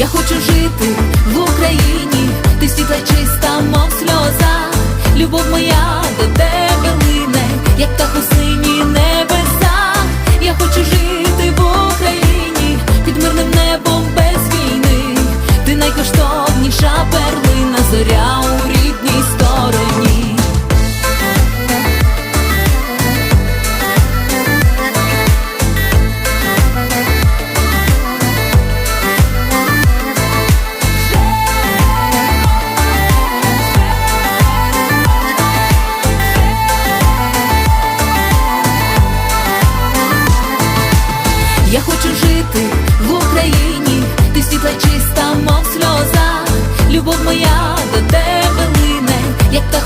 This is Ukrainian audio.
Я хочу жити в Україні, ти світла чиста, мов сльоза, любов моя до тебе лине, як та у сині небеса. Я хочу жити в Україні, під мирним небом без війни, ти найкоштовніша перлина зоря. Я хочу жити в Україні, ти світла чиста, мов сльоза, любов моя до тебе лине, як то.